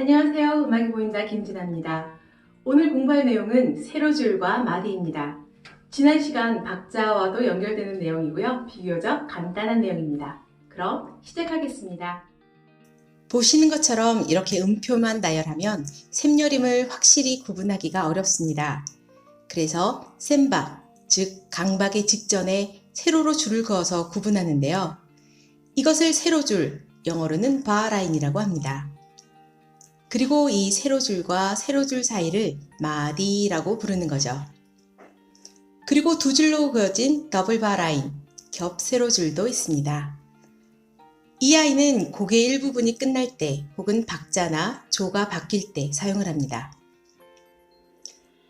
안녕하세요. 음악이 보인다 김진아입니다. 오늘 공부할 내용은 세로줄과 마디입니다. 지난 시간 박자와도 연결되는 내용이고요. 비교적 간단한 내용입니다. 그럼 시작하겠습니다. 보시는 것처럼 이렇게 음표만 나열하면 샘여림을 확실히 구분하기가 어렵습니다. 그래서 샘박, 즉 강박의 직전에 세로로 줄을 그어서 구분하는데요. 이것을 세로줄, 영어로는 바라인이라고 합니다. 그리고 이 세로줄과 세로줄 사이를 마디라고 부르는 거죠. 그리고 두 줄로 그어진 더블 바 라인, 겹 세로줄도 있습니다. 이 아이는 곡의 일부분이 끝날 때 혹은 박자나 조가 바뀔 때 사용을 합니다.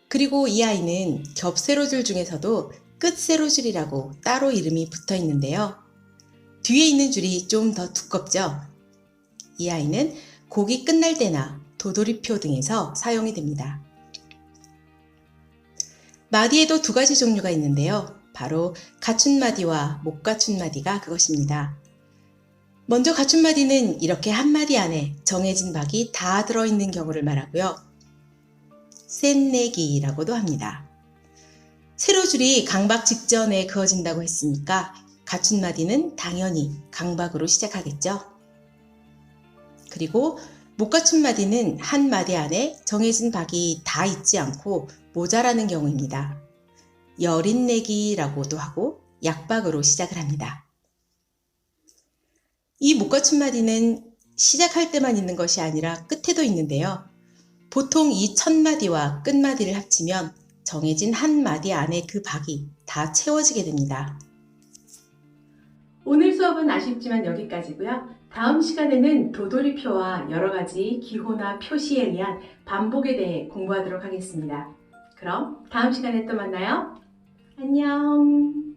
그리고 이 아이는 겹 세로줄 중에서도 끝 세로줄이라고 따로 이름이 붙어 있는데요. 뒤에 있는 줄이 좀 더 두껍죠? 이 아이는 곡이 끝날 때나 도돌이표 등에서 사용이 됩니다. 마디에도 두 가지 종류가 있는데요. 바로 갖춘 마디와 못 갖춘 마디가 그것입니다. 먼저 갖춘 마디는 이렇게 한 마디 안에 정해진 박이 다 들어있는 경우를 말하고요. 센내기라고도 합니다. 세로줄이 강박 직전에 그어진다고 했으니까 갖춘 마디는 당연히 강박으로 시작하겠죠. 그리고 못 갖춘 마디는 한 마디 안에 정해진 박이 다 있지 않고 모자라는 경우입니다. 여린내기라고도 하고 약박으로 시작을 합니다. 이 못 갖춘 마디는 시작할 때만 있는 것이 아니라 끝에도 있는데요. 보통 이 첫 마디와 끝 마디를 합치면 정해진 한 마디 안에 그 박이 다 채워지게 됩니다. 오늘 수업은 아쉽지만 여기까지고요. 다음 시간에는 도돌이표와 여러 가지 기호나 표시에 의한 반복에 대해 공부하도록 하겠습니다. 그럼 다음 시간에 또 만나요. 안녕.